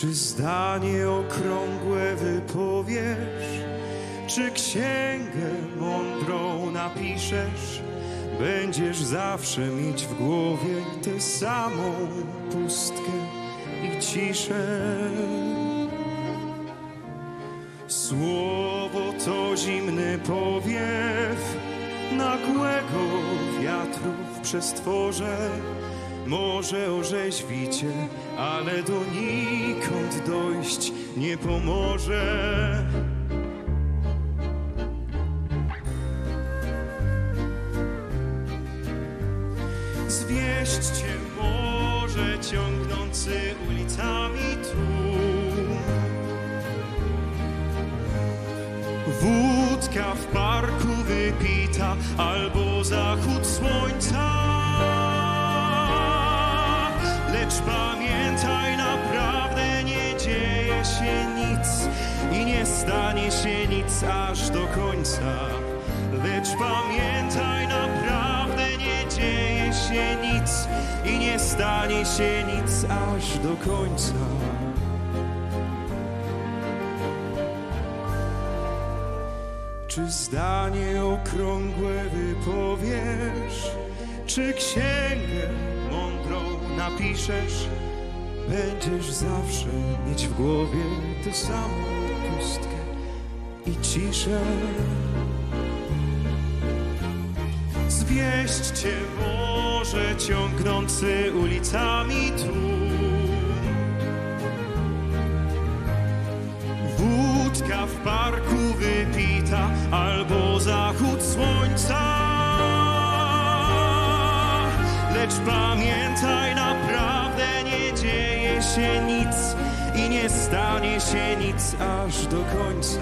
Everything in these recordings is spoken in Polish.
Czy zdanie okrągłe wypowiesz? Czy księgę mądrą napiszesz? Będziesz zawsze mieć w głowie tę samą pustkę i ciszę. Słowo to zimny powiew nagłego wiatru w przestworze. Może orzeźwicie, ale dojść nie pomoże. Zwieść cię może ciągnący ulicami tłum. Wódka w parku wypita albo zachód nic aż do końca. Lecz pamiętaj, naprawdę nie dzieje się nic i nie stanie się nic aż do końca. Czy zdanie okrągłe wypowiesz? Czy księgę mądrą napiszesz? Będziesz zawsze mieć w głowie tę samą pustkę i ciszę. Zwieść cię może ciągnący ulicami tłum. Wódka w parku wypita albo zachód słońca. Lecz pamiętaj, naprawdę nie dzieje się nic i nie stanie się nic aż do końca.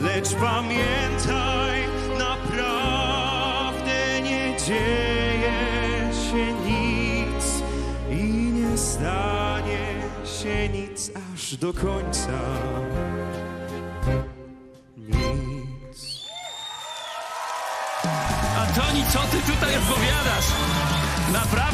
Lecz pamiętaj, naprawdę nie dzieje się nic i nie stanie się nic aż do końca. Nic. Co ty tutaj odpowiadasz? Naprawdę?